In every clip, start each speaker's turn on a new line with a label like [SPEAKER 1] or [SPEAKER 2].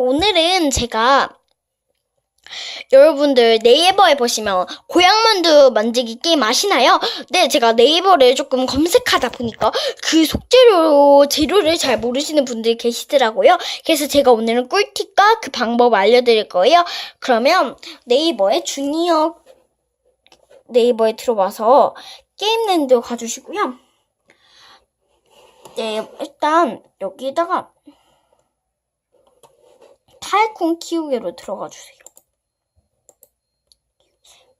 [SPEAKER 1] 오늘은 제가 여러분들 네이버에 보시면 고향만두 만들기 게임 아시나요? 네, 제가 네이버를 조금 검색하다 보니까 그 속재료 재료를 잘 모르시는 분들이 계시더라고요. 그래서 제가 오늘은 꿀팁과 그 방법 알려드릴 거예요. 그러면 네이버에 주니어 네이버에 들어와서 게임랜드 가주시고요. 네, 일단 여기다가 타이쿤 키우기로 들어가 주세요.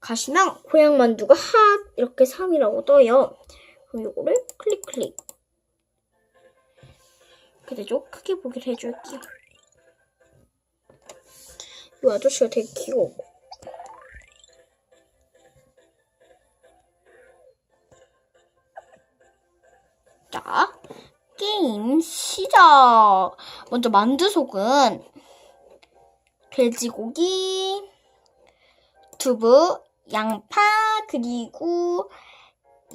[SPEAKER 1] 가시면 고향 만두가 핫 이렇게 3이라고 떠요. 그럼 요거를 클릭 클릭. 그래도 크게 보기를 해줄게요. 이 아저씨가 되게 귀여워. 자, 게임 시작. 먼저 만두속은 돼지고기, 두부, 양파, 그리고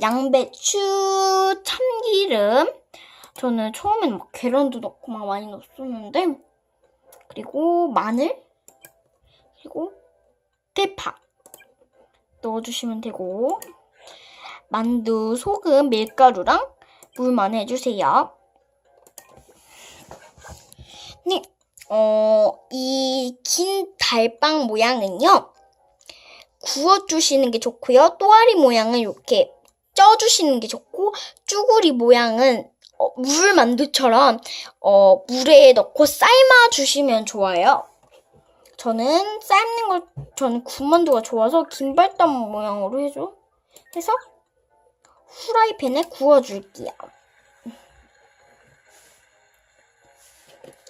[SPEAKER 1] 양배추, 참기름. 저는 처음에는 막 계란도 넣고 막 많이 넣었었는데, 그리고 마늘, 그리고 대파 넣어주시면 되고, 만두 소금, 밀가루랑 물만 해주세요. 네, 어, 이 긴 달빵 모양은요, 구워주시는 게 좋고요. 또아리 모양은 이렇게 쪄주시는 게 좋고, 쭈구리 모양은 어, 물 만두처럼 어, 물에 넣고 삶아주시면 좋아요. 저는 삶는 걸, 저는 군만두가 좋아서 긴발담 모양으로 해줘. 해서 후라이팬에 구워줄게요.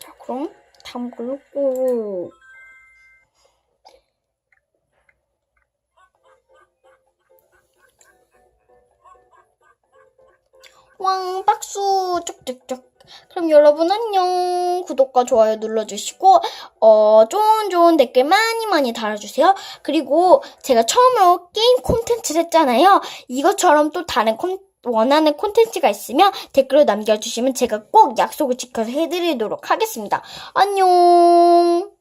[SPEAKER 1] 자, 그럼 걸로 꾹. 왕 박수 쭉쭉쭉. 그럼 여러분 안녕. 구독과 좋아요 눌러주시고 어 좋은 좋은 댓글 많이 많이 달아주세요. 그리고 제가 처음으로 게임 콘텐츠를 했잖아요. 이것처럼 또 다른 콘 원하는 콘텐츠가 있으면 댓글로 남겨주시면 제가 꼭 약속을 지켜서 해드리도록 하겠습니다. 안녕.